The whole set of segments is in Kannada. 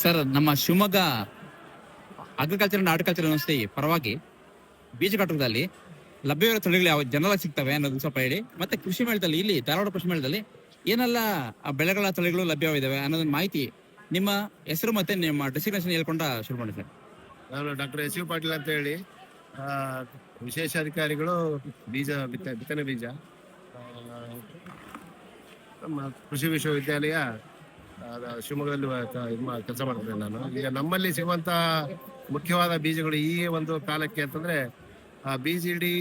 ಸರ್, ನಮ್ಮ Shivamogga agriculture and horticulture university ಪರವಾಗಿ ಬೀಜ ಕಟ್ಟಡದಲ್ಲಿ ಲಭ್ಯವಿರೋ ತಳಿಗಳು ಯಾವ ಜನರ ಸಿಗ್ತವೆ ಅನ್ನೋದು ಸ್ವಲ್ಪ ಹೇಳಿ. ಮತ್ತೆ ಕೃಷಿ ಮೇಳದಲ್ಲಿ, ಇಲ್ಲಿ ಧಾರವಾಡ ಕೃಷಿ ಮೇಳದಲ್ಲಿ ಏನೆಲ್ಲ ಬೆಳೆಗಳ ತಳಿಗಳು ಲಭ್ಯವಿದಾವೆ ಅನ್ನೋದನ್ನ ಮಾಹಿತಿ ನಿಮ್ಮ ಹೆಸರು ಮತ್ತೆ ನಿಮ್ಮ ಡೆಸಿಗ್ನೇಷನ್ ಹೇಳ್ಕೊಂಡ ಶುರು ಮಾಡಿ ಸರ್. ನಾನು ಡಾಕ್ಟರ್ ಎಸ್ ಯು ಪಾಟೀಲ್ ಅಂತ ಹೇಳಿ. ವಿಶೇಷ ಅಧಿಕಾರಿಗಳು ಬೀಜ, ಬಿತ್ತ, ಬಿತ್ತನೆ ಬೀಜ. ನಮ್ಮ ಕೃಷಿ ವಿಶ್ವವಿದ್ಯಾಲಯ ಶಿವಮೊಗ್ಗದಲ್ಲಿ ಕೆಲಸ ಮಾಡ್ತೇನೆ ನಾನು. ಈಗ ನಮ್ಮಲ್ಲಿ ಸಿಗುವಂತ ಮುಖ್ಯವಾದ ಬೀಜಗಳು ಈ ಒಂದು ಕಾಲಕ್ಕೆ ಅಂತಂದ್ರೆ B G D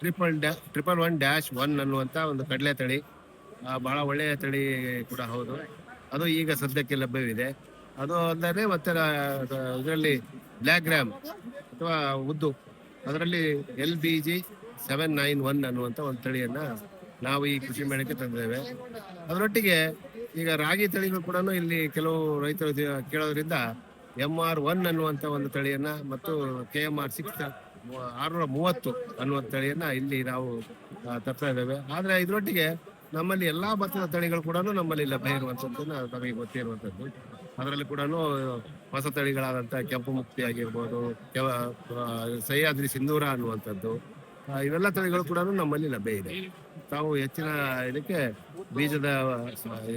triple dash triple one dash one ಅನ್ನುವಂತ ಒಂದು ಕಡಲೆ ತಳಿ. ಬಹಳ ಒಳ್ಳೆಯ ತಳಿ ಕೂಡ ಹೌದು. ಅದು ಈಗ ಸದ್ಯಕ್ಕೆ ಲಭ್ಯವಿದೆ. ಅದು ಅಲ್ಲದೆ ಮತ್ತೆ ಇದರಲ್ಲಿ ಬ್ಲ್ಯಾಕ್ ಗ್ರಾಮ್ ಅಥವಾ ಉದ್ದು, ಅದರಲ್ಲಿ L B G seven nine one ಅನ್ನುವಂಥ ಒಂದು ತಳಿಯನ್ನ ನಾವು ಈ ಕೃಷಿ ಮೇಳಕ್ಕೆ ತಂದಿದ್ದೇವೆ. ಅದರೊಟ್ಟಿಗೆ ಈಗ ರಾಗಿ ತಳಿಗಳು ಕೂಡ ಇಲ್ಲಿ ಕೆಲವು ರೈತರು ಕೇಳೋದ್ರಿಂದ ಎಂ ಆರ್ ಒನ್ ಅನ್ನುವಂಥ ಒಂದು ತಳಿಯನ್ನ ಮತ್ತು ಕೆ ಎಂ ಆರ್ ಸಿಕ್ಸ್ ಆರ್ನೂರ ಮೂವತ್ತು ಅನ್ನುವಂಥ ತಳಿಯನ್ನ ಇಲ್ಲಿ ನಾವು ತರ್ತಾ ಇದ್ದೇವೆ. ಆದ್ರೆ ಇದರೊಟ್ಟಿಗೆ ನಮ್ಮಲ್ಲಿ ಎಲ್ಲಾ ಭತ್ತದ ತಳಿಗಳು ಕೂಡ ನಮ್ಮಲ್ಲಿ ಲಭ್ಯ ಇರುವಂಥದ್ದು ನಮಗೆ ಗೊತ್ತಿರುವಂತದ್ದು. ಅದರಲ್ಲಿ ಕೂಡ ಹೊಸ ತಳಿಗಳಾದಂಥ ಕೆಂಪು ಮುಕ್ತಿ ಆಗಿರ್ಬೋದು ಸಹ್ಯಾದ್ರಿ ಸಿಂಧೂರ ಅನ್ನುವಂಥದ್ದು ಇವೆಲ್ಲ ತಳಿಗಳು ಕೂಡ ನಮ್ಮಲ್ಲಿ ಲಭ್ಯ ಇದೆ. ತಾವು ಹೆಚ್ಚಿನ ಇದಕ್ಕೆ ಬೀಜದ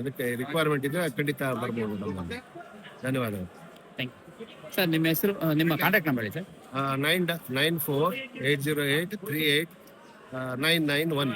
ಇದಕ್ಕೆ ರಿಕ್ವೈರ್ಮೆಂಟ್ ಇದ್ರೆ ಖಂಡಿತ ಬರ್ಬೋದು ನಮ್ಮಲ್ಲಿ. ಧನ್ಯವಾದಗಳು. ಸರ್ ನಿಮ್ಮ ಹೆಸರು ನಿಮ್ಮ ಕಾಂಟ್ಯಾಕ್ಟ್ ನಂಬರ್ ಹೇಳಿ sir nine nine four eight zero eight three eight nine nine one